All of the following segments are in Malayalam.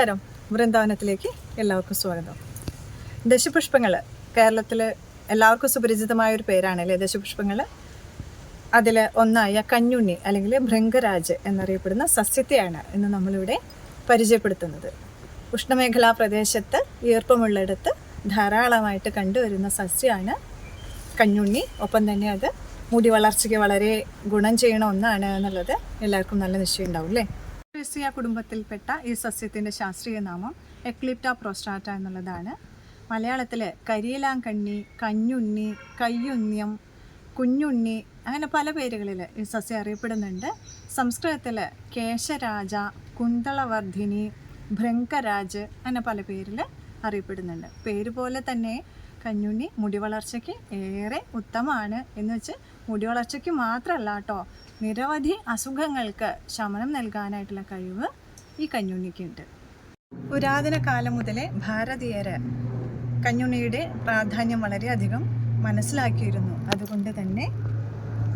നമസ്കാരം. വൃന്ദാവനത്തിലേക്ക് എല്ലാവർക്കും സ്വാഗതം. ദശപുഷ്പങ്ങൾ കേരളത്തിൽ എല്ലാവർക്കും സുപരിചിതമായ ഒരു പേരാണല്ലേ ദശപുഷ്പങ്ങൾ അതിൽ ഒന്നായ കഞ്ഞുണ്ണി അല്ലെങ്കിൽ ഭൃംഗരാജ് എന്നറിയപ്പെടുന്ന സസ്യത്തെയാണ് ഇന്ന് നമ്മളിവിടെ പരിചയപ്പെടുത്തുന്നത്. ഉഷ്ണമേഖലാ പ്രദേശത്ത് ഈർപ്പമുള്ളിടത്ത് ധാരാളമായിട്ട് കണ്ടുവരുന്ന സസ്യമാണ് കഞ്ഞുണ്ണി. ഒപ്പം തന്നെ അത് മുടി വളർച്ചയ്ക്ക് വളരെ ഗുണം ചെയ്യണ ഒന്നാണ് എന്നുള്ളത് എല്ലാവർക്കും നല്ല നിശ്ചയം ഉണ്ടാവും അല്ലേ? പേസിയ കുടുംബത്തിൽപ്പെട്ട ഈ സസ്യത്തിന്റെ ശാസ്ത്രീയ നാമം എക്ലിപ്റ്റ പ്രോസ്റ്റാറ്റ എന്നുള്ളതാണ്. മലയാളത്തിൽ കരിയിലാങ്കണ്ണി കഞ്ഞുണ്ണി കയ്യുണ്യം കുഞ്ഞുണ്ണി അങ്ങനെ പല പേരുകളിൽ ഈ സസ്യം അറിയപ്പെടുന്നുണ്ട്. സംസ്കൃതത്തിൽ കേശരാജ കുന്തളവർദ്ധിനി ഭ്രങ്കരാജ് അങ്ങനെ പല പേരിൽ അറിയപ്പെടുന്നുണ്ട്. പേര് പോലെ തന്നെ കഞ്ഞുണ്ണി മുടി വളർച്ചയ്ക്ക് ഏറെ ഉത്തമമാണ് എന്ന് വെച്ച് മുടി വളർച്ചയ്ക്ക് മാത്രമല്ല കേട്ടോ നിരവധി അസുഖങ്ങൾക്ക് ശമനം നൽകാനായിട്ടുള്ള കഴിവ് ഈ കഞ്ഞുണ്ണിക്കുണ്ട് പുരാതന കാലം മുതലേ ഭാരതീയര് കഞ്ഞുണ്ണിയുടെ പ്രാധാന്യം വളരെയധികം മനസ്സിലാക്കിയിരുന്നു. അതുകൊണ്ട് തന്നെ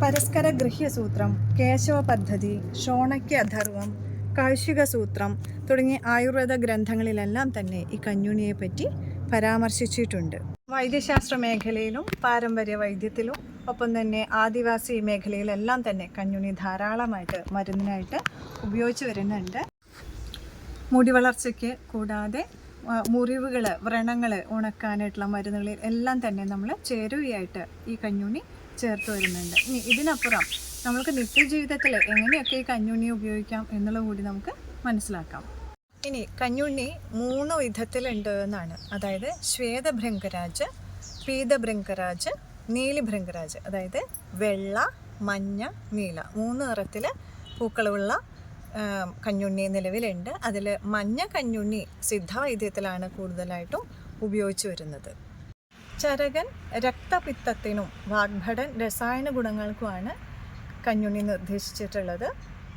പരസ്പര ഗൃഹ്യസൂത്രം കേശവ പദ്ധതി ഷോണക്യ അധർവം കാർഷിക സൂത്രം തുടങ്ങിയ ആയുർവേദ ഗ്രന്ഥങ്ങളിലെല്ലാം തന്നെ ഈ കഞ്ഞുണ്ണിയെ പറ്റി പരാമർശിച്ചിട്ടുണ്ട്. വൈദ്യശാസ്ത്ര മേഖലയിലും പാരമ്പര്യ വൈദ്യത്തിലും ഒപ്പം തന്നെ ആദിവാസി മേഖലയിലെല്ലാം തന്നെ കഞ്ഞുണ്ണി ധാരാളമായിട്ട് മരുന്നിനായിട്ട് ഉപയോഗിച്ച് വരുന്നുണ്ട്. മുടി വളർച്ചയ്ക്ക് കൂടാതെ മുറിവുകൾ വ്രണങ്ങൾ ഉണക്കാനായിട്ടുള്ള മരുന്നുകളിൽ എല്ലാം തന്നെ നമ്മൾ ചേരുവയായിട്ട് ഈ കഞ്ഞുണ്ണി ചേർത്ത് വരുന്നുണ്ട്. ഇനി ഇതിനപ്പുറം നമുക്ക് നിത്യജീവിതത്തിൽ എങ്ങനെയൊക്കെ ഈ കഞ്ഞുണ്ണി ഉപയോഗിക്കാം എന്നുള്ളത് കൂടി നമുക്ക് മനസ്സിലാക്കാം. ഇനി കഞ്ഞുണ്ണി മൂന്ന് വിധത്തിലുണ്ട് എന്നാണ്. അതായത് ശ്വേതഭൃംഗരാജ് പീതഭൃംഗരാജ് നീലിഭൃംഗരാജ് അതായത് വെള്ള മഞ്ഞ നീല. മൂന്ന് നിറത്തിൽ പൂക്കളുള്ള കഞ്ഞുണ്ണി നിലവിലുണ്ട്. അതിൽ മഞ്ഞ കഞ്ഞുണ്ണി സിദ്ധവൈദ്യത്തിലാണ് കൂടുതലായിട്ടും ഉപയോഗിച്ചു വരുന്നത്. ചരകൻ രക്തപിത്തത്തിനും വാഗ്ഭടൻ രസായന ഗുണങ്ങൾക്കുമാണ് കഞ്ഞുണ്ണി നിർദ്ദേശിച്ചിട്ടുള്ളത്.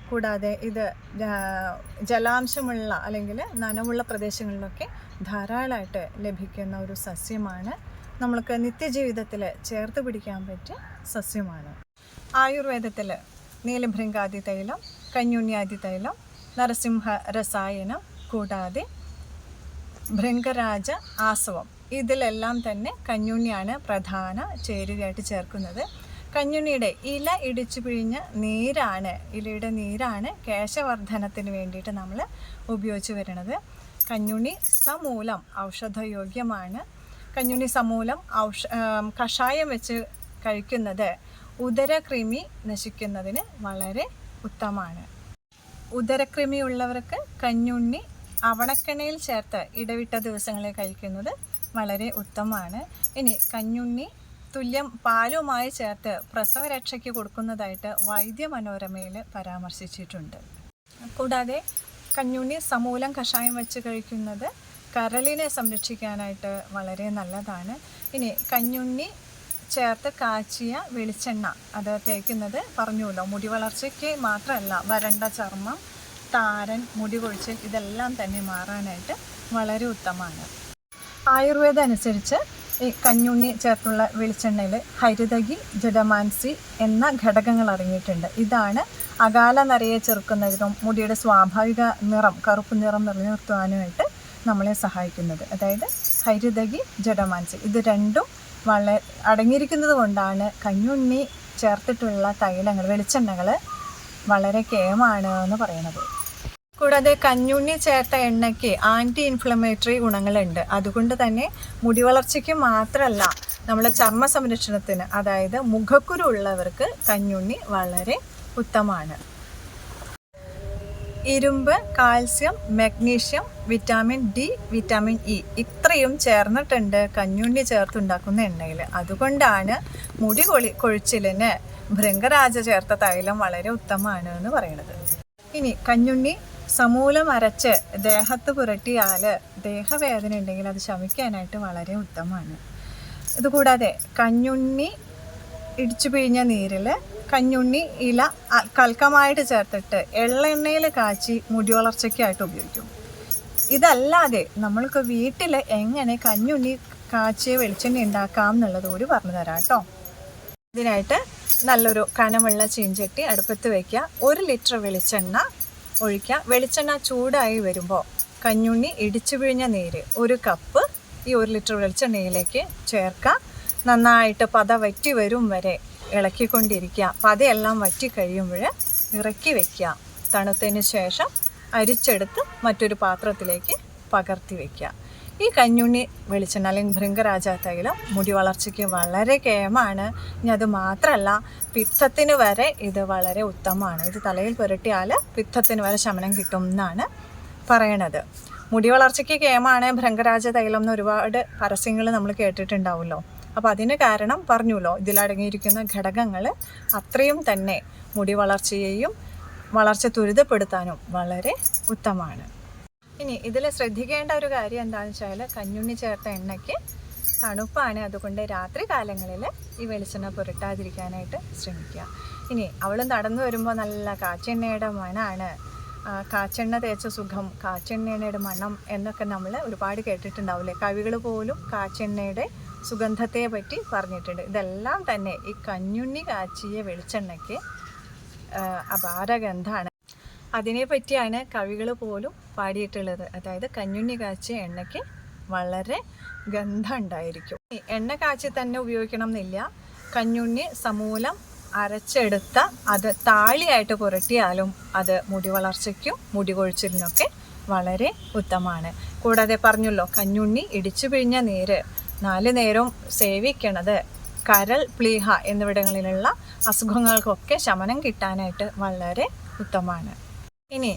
കൂടാതെ ഇത് ജലാംശമുള്ള അല്ലെങ്കിൽ നനവുള്ള പ്രദേശങ്ങളിലൊക്കെ ധാരാളമായിട്ട് ലഭിക്കുന്ന ഒരു സസ്യമാണ് നമ്മൾക്ക് നിത്യജീവിതത്തിൽ ചേർത്ത് പിടിക്കാൻ പറ്റിയ സസ്യമാണ്. ആയുർവേദത്തിൽ നീലഭൃങ്കാദി തൈലം കഞ്ഞുണ്യാദി തൈലം നരസിംഹ രസായനം കൂടാതെ ഭൃങ്കരാജ ആസവം. ഇതിലെല്ലാം തന്നെ കഞ്ഞുണ്ണിയാണ് പ്രധാന ചേരുവയായിട്ട് ചേർക്കുന്നത്. കഞ്ഞുണ്ണിയുടെ ഇല ഇടിച്ചു പിഴിഞ്ഞ നീരാണ് ഇലയുടെ നീരാണ് കേശവർദ്ധനത്തിന് വേണ്ടിയിട്ട് നമ്മൾ ഉപയോഗിച്ച് വരുന്നത്. കഞ്ഞുണ്ണി സമൂലം ഔഷധയോഗ്യമാണ്. കഞ്ഞുണ്ണി സമൂലം ഔഷ കഷായം വെച്ച് കഴിക്കുന്നത് ഉദരക്രിമി നശിക്കുന്നതിന് വളരെ ഉത്തമമാണ്. ഉദരക്രിമി ഉള്ളവർക്ക് കഞ്ഞുണ്ണി അവണക്കെണ്ണയിൽ ചേർത്ത് ഇടവിട്ട ദിവസങ്ങളിൽ കഴിക്കുന്നത് വളരെ ഉത്തമമാണ്. ഇനി കഞ്ഞുണ്ണി തുല്യം പാലുമായി ചേർത്ത് പ്രസവരക്ഷയ്ക്ക് കൊടുക്കുന്നതായിട്ട് വൈദ്യ മനോരമയിൽ പരാമർശിച്ചിട്ടുണ്ട്. കൂടാതെ കഞ്ഞുണ്ണി സമൂലം കഷായം വെച്ച് കഴിക്കുന്നത് കരളിനെ സംരക്ഷിക്കാനായിട്ട് വളരെ നല്ലതാണ്. ഇനി കഞ്ഞുണ്ണി ചേർത്ത് കാച്ചിയ വെളിച്ചെണ്ണ അത് തേക്കുന്നത് പറഞ്ഞുല്ലോ മുടി വളർച്ചയ്ക്ക് മാത്രമല്ല വരണ്ട ചർമ്മം താരൻ മുടി കൊഴിച്ചിൽ ഇതെല്ലാം തന്നെ മാറാനായിട്ട് വളരെ ഉത്തമമാണ്. ആയുർവേദം അനുസരിച്ച് ഈ കഞ്ഞുണ്ണി ചേർത്തുള്ള വെളിച്ചെണ്ണയിൽ ഹരിതകി ജഡമാൻസി എന്ന ഘടകങ്ങൾ അടങ്ങിയിട്ടുണ്ട്. ഇതാണ് അകാല നരയെ ചെറുക്കുന്നതിനും മുടിയുടെ സ്വാഭാവിക നിറം കറുപ്പ് നിറം നിലനിർത്തുവാനുമായിട്ട് നമ്മളെ സഹായിക്കുന്നത്. അതായത് ഹരിതകി ജഡമാൻസി. ഇത് രണ്ടും വളരെ അടങ്ങിയിരിക്കുന്നത് കൊണ്ടാണ് കഞ്ഞുണ്ണി ചേർത്തിട്ടുള്ള തൈലങ്ങൾ വെളിച്ചെണ്ണകൾ വളരെ കേമാണ് എന്ന് പറയുന്നത്. കൂടാതെ കഞ്ഞുണ്ണി ചേർത്ത എണ്ണയ്ക്ക് ആന്റി ഇൻഫ്ലമേറ്ററി ഗുണങ്ങളുണ്ട്. അതുകൊണ്ട് തന്നെ മുടി വളർച്ചയ്ക്ക് മാത്രമല്ല നമ്മളെ ചർമ്മ സംരക്ഷണത്തിന് അതായത് മുഖക്കുരു ഉള്ളവർക്ക് കഞ്ഞുണ്ണി വളരെ ഉത്തമമാണ്. ഇരുമ്പ് calcium magnesium vitamin D vitamin E. ഇത്രയും ചേർന്നിട്ടുണ്ട് കഞ്ഞുണ്ണി ചേർത്തുണ്ടാക്കുന്ന എണ്ണയിൽ അതുകൊണ്ടാണ് മുടി കൊളി കൊഴിച്ചിലിന് ഭൃംഗരാജ ചേർത്ത തൈലം വളരെ ഉത്തമമാണ് എന്ന് പറയുന്നത്. ഇനി കഞ്ഞുണ്ണി സമൂലം അരച്ച് ദേഹത്ത് പുരട്ടിയാൽ ദേഹവേദന ഉണ്ടെങ്കിൽ അത് ശമിക്കാനായിട്ട് വളരെ ഉത്തമമാണ്. ഇതുകൂടാതെ കഞ്ഞുണ്ണി ഇടിച്ചു പിഴിഞ്ഞ നീരിൽ കഞ്ഞുണ്ണി ഇല കൽക്കമായിട്ട് ചേർത്തിട്ട് എള്ളെണ്ണയിൽ കാച്ചി മുടി വളർച്ചയ്ക്കായിട്ട് ഉപയോഗിക്കും. ഇതല്ലാതെ നമ്മൾക്ക് വീട്ടിൽ എങ്ങനെ കഞ്ഞുണ്ണി കാച്ചിയ വെളിച്ചെണ്ണ ഉണ്ടാക്കാം എന്നുള്ളത് കൂടി പറഞ്ഞു തരാം കേട്ടോ. ഇതിനായിട്ട് നല്ലൊരു കനമുള്ള ചീഞ്ചട്ടി അടുപ്പത്ത് വയ്ക്കുക ഒരു ലിറ്റർ വെളിച്ചെണ്ണ ഒഴിക്കുക. വെളിച്ചെണ്ണ ചൂടായി വരുമ്പോൾ കഞ്ഞുണ്ണി ഇടിച്ചു പിഴിഞ്ഞ നീര് ഒരു കപ്പ് ഈ ഒരു ലിറ്റർ വെളിച്ചെണ്ണയിലേക്ക് ചേർക്കാം നന്നായിട്ട് പത വറ്റി വരും വരെ ഇളക്കിക്കൊണ്ടിരിക്കുക. അപ്പം അതെല്ലാം വറ്റി കഴിയുമ്പോൾ ഇറക്കി വയ്ക്കുക തണുത്തതിന് ശേഷം അരിച്ചെടുത്ത് മറ്റൊരു പാത്രത്തിലേക്ക് പകർത്തി വയ്ക്കുക ഈ കഞ്ഞുണ്ണി വെളിച്ചെണ്ണ അല്ലെങ്കിൽ ഭൃംഗരാജ തൈലം മുടി വളർച്ചയ്ക്ക് വളരെ കേമാണ് ഇനി അത് മാത്രമല്ല പിത്തത്തിന് വരെ ഇത് വളരെ ഉത്തമമാണ്. ഇത് തലയിൽ പുരട്ടിയാൽ പിത്തത്തിന് വരെ ശമനം കിട്ടും എന്നാണ് പറയണത്. മുടി വളർച്ചയ്ക്ക് കേമാണ് ഭൃംഗരാജ തൈലം എന്ന് ഒരുപാട് പരസ്യങ്ങൾ നമ്മൾ കേട്ടിട്ടുണ്ടാവുമല്ലോ. അപ്പോൾ അതിന് കാരണം പറഞ്ഞുല്ലോ ഇതിലടങ്ങിയിരിക്കുന്ന ഘടകങ്ങൾ അത്രയും തന്നെ മുടി വളർച്ചയെയും വളർച്ച ത്വരിതപ്പെടുത്താനും വളരെ ഉത്തമമാണ്. ഇനി ഇതിൽ ശ്രദ്ധിക്കേണ്ട ഒരു കാര്യം എന്താണെന്ന് വെച്ചാൽ കഞ്ഞുണ്ണി ചേർത്ത എണ്ണയ്ക്ക് തണുപ്പാണ്. അതുകൊണ്ട് രാത്രി കാലങ്ങളിൽ ഈ വെളിച്ചെണ്ണ പുരട്ടാതിരിക്കാനായിട്ട് ശ്രമിക്കുക. ഇനി അവൾ നടന്നു വരുമ്പോൾ നല്ല കാച്ചെണ്ണയുടെ മണമാണ് കാച്ചെണ്ണ തേച്ച സുഖം കാച്ചെണ്ണയുടെ മണം എന്നൊക്കെ നമ്മൾ ഒരുപാട് കേട്ടിട്ടുണ്ടാവില്ലേ? കവികൾ പോലും കാച്ചെണ്ണയുടെ സുഗന്ധത്തെ പറ്റി പറഞ്ഞിട്ടുണ്ട്. ഇതെല്ലാം തന്നെ ഈ കഞ്ഞുണ്ണി കാച്ചിയ വെളിച്ചെണ്ണയ്ക്ക് അപാരഗന്ധമാണ് അതിനെ പറ്റിയാണ് കവികൾ പോലും പാടിയിട്ടുള്ളത്. അതായത് കഞ്ഞുണ്ണി കാച്ചിയ എണ്ണയ്ക്ക് വളരെ ഗന്ധം ഉണ്ടായിരിക്കും എണ്ണ കാച്ചി തന്നെ ഉപയോഗിക്കണം എന്നില്ല കഞ്ഞുണ്ണി സമൂലം അരച്ചെടുത്ത അത് താളിയായിട്ട് പുരട്ടിയാലും അത് മുടി വളർച്ചയ്ക്കും മുടി കൊഴിച്ചിലിനൊക്കെ വളരെ ഉത്തമമാണ്. കൂടാതെ പറഞ്ഞല്ലോ കഞ്ഞുണ്ണി ഇടിച്ചു പിഴിഞ്ഞ നീര് നാല് നേരവും സേവിക്കണത്. കരൾ പ്ലീഹ എന്നിവിടങ്ങളിലുള്ള അസുഖങ്ങൾക്കൊക്കെ ശമനം കിട്ടാനായിട്ട് വളരെ ഉത്തമമാണ്. ഇനി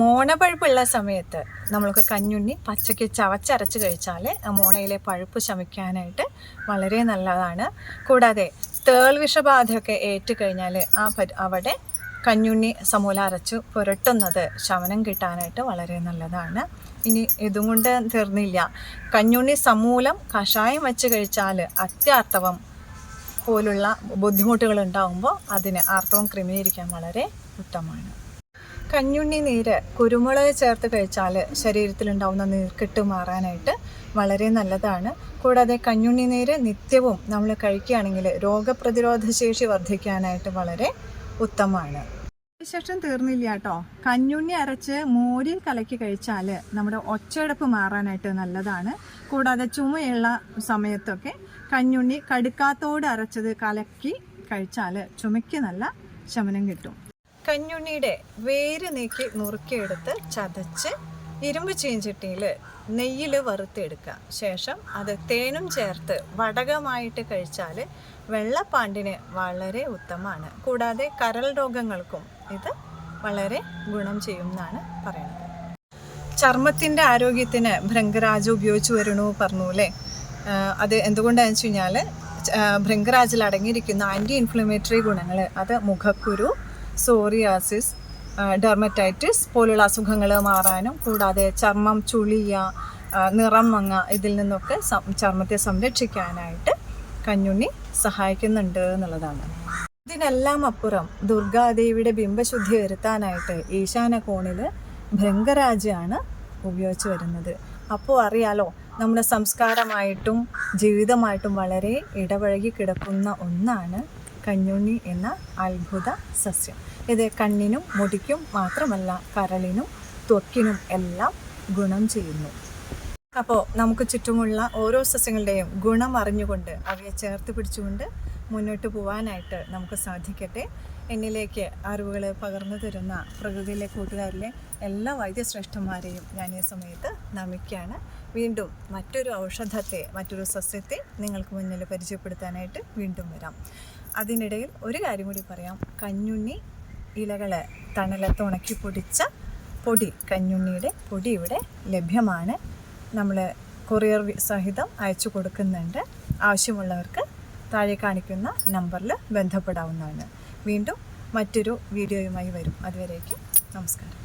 മോണപ്പഴുപ്പുള്ള സമയത്ത് നമ്മൾക്ക് കഞ്ഞുണ്ണി പച്ചയ്ക്ക് ചവച്ചരച്ച് കഴിച്ചാൽ മോണയിലെ പഴുപ്പ് ശമിക്കാനായിട്ട് വളരെ നല്ലതാണ്. കൂടാതെ തേൾ വിഷബാധയൊക്കെ ഏറ്റുകഴിഞ്ഞാൽ ആ അവിടെ കഞ്ഞുണ്ണി സമൂല അരച്ച് പുരട്ടുന്നത് ശമനം കിട്ടാനായിട്ട് വളരെ നല്ലതാണ്. ഇനി ഇതും കൊണ്ട് തീർന്നില്ല. കഞ്ഞുണ്ണി സമൂലം കഷായം വെച്ച് കഴിച്ചാൽ അത്യാർത്തവം പോലുള്ള ബുദ്ധിമുട്ടുകൾ ഉണ്ടാകുമ്പോൾ അതിന് ആർത്തവം ക്രമീകരിക്കാൻ വളരെ ഉത്തമമാണ്. കഞ്ഞുണ്ണി നീര് കുരുമുളക് ചേർത്ത് കഴിച്ചാൽ ശരീരത്തിലുണ്ടാവുന്ന നീർക്കെട്ട് മാറാനായിട്ട് വളരെ നല്ലതാണ്. കൂടാതെ കഞ്ഞുണ്ണി നീര് നിത്യവും നമ്മൾ കഴിക്കുകയാണെങ്കിൽ രോഗപ്രതിരോധ ശേഷി വർദ്ധിക്കാനായിട്ട് വളരെ ഉത്തമമാണ്. വിശേഷം തീർന്നില്ല കേട്ടോ. കഞ്ഞുണ്ണി അരച്ച് മോരിൽ കലക്കി കഴിച്ചാൽ നമ്മുടെ ഒച്ചയടപ്പ് മാറാനായിട്ട് നല്ലതാണ്. കൂടാതെ ചുമയുള്ള സമയത്തൊക്കെ കഞ്ഞുണ്ണി കടുക്കാത്തോട് അരച്ചത് കലക്കി കഴിച്ചാൽ ചുമയ്ക്ക് നല്ല ശമനം കിട്ടും. കഞ്ഞുണ്ണിയുടെ വേര് നീക്കി നുറുക്കിയെടുത്ത് ചതച്ച് ഇരുമ്പ് ചീഞ്ചട്ടിയിൽ നെയ്യിൽ വറുത്തെടുക്കുക. ശേഷം അത് തേനും ചേർത്ത് വടകമായിട്ട് കഴിച്ചാൽ വെള്ളപ്പാണ്ടിന് വളരെ ഉത്തമമാണ്. കൂടാതെ കരൾ രോഗങ്ങൾക്കും ഇത് വളരെ ഗുണം ചെയ്യും എന്നാണ് പറയുന്നത് ചർമ്മത്തിന്റെ ആരോഗ്യത്തിന് ഭൃംഗരാജ ഉപയോഗിച്ച് വരണു പറഞ്ഞു അല്ലേ? അത് എന്തുകൊണ്ടാണെന്ന് വെച്ച് കഴിഞ്ഞാൽ ഭൃംഗരാജിൽ അടങ്ങിയിരിക്കുന്ന ആന്റി ഇൻഫ്ലമേറ്ററി ഗുണങ്ങൾ അത് മുഖക്കുരു സോറിയാസിസ് ഡെർമറ്റൈറ്റിസ് പോലുള്ള അസുഖങ്ങൾ മാറാനും കൂടാതെ ചർമ്മം ചുളിയ നിറം മങ്ങ ഇതിൽ നിന്നൊക്കെ ചർമ്മത്തെ സംരക്ഷിക്കാനായിട്ട് കഞ്ഞുണ്ണി സഹായിക്കുന്നുണ്ട് എന്നുള്ളതാണ്. ഇതിനെല്ലാം അപ്പുറം ദുർഗാദേവിയുടെ ബിംബശുദ്ധി വരുത്താനായിട്ട് ഈശാന കോണിൽ ഭൃംഗരാജാണ് ഉപയോഗിച്ച് വരുന്നത്. അപ്പോൾ അറിയാലോ നമ്മുടെ സംസ്കാരമായിട്ടും ജീവിതമായിട്ടും വളരെ ഇടപഴകി കിടക്കുന്ന ഒന്നാണ് കഞ്ഞുണ്ണി എന്ന അത്ഭുത സസ്യം. ഇത് കണ്ണിനും മുടിക്കും മാത്രമല്ല കരളിനും ത്വക്കിനും എല്ലാം ഗുണം ചെയ്യുന്നു. അപ്പോൾ നമുക്ക് ചുറ്റുമുള്ള ഓരോ സസ്യങ്ങളുടെയും ഗുണം അറിഞ്ഞുകൊണ്ട് അവയെ ചേർത്ത് പിടിച്ചുകൊണ്ട് മുന്നോട്ട് പോകാനായിട്ട് നമുക്ക് സാധിക്കട്ടെ. എന്നിലേക്ക് അറിവുകൾ പകർന്നു തരുന്ന പ്രകൃതിയിലെ കൂട്ടുകാരിലെ എല്ലാ വൈദ്യശ്രേഷ്ഠന്മാരെയും ഞാൻ ഈ സമയത്ത് നമിക്കുകയാണ്. വീണ്ടും മറ്റൊരു ഔഷധത്തെ മറ്റൊരു സസ്യത്തെ നിങ്ങൾക്ക് മുന്നിൽ പരിചയപ്പെടുത്താനായിട്ട് വീണ്ടും വരാം. അതിനിടയിൽ ഒരു കാര്യം കൂടി പറയാം. കഞ്ഞുണ്ണി ഇലകൾ തണലത്ത് ഉണക്കി പൊടിച്ച പൊടി കഞ്ഞുണ്ണിയുടെ പൊടി ഇവിടെ ലഭ്യമാണ്. നമ്മൾ കൊറിയർ സഹിതം അയച്ചു കൊടുക്കുന്നുണ്ട്. ആവശ്യമുള്ളവർക്ക് താഴെ കാണിക്കുന്ന നമ്പറിൽ ബന്ധപ്പെടാവുന്നതാണ്. വീണ്ടും മറ്റൊരു വീഡിയോയുമായി വരും. അതുവരേക്കും നമസ്കാരം.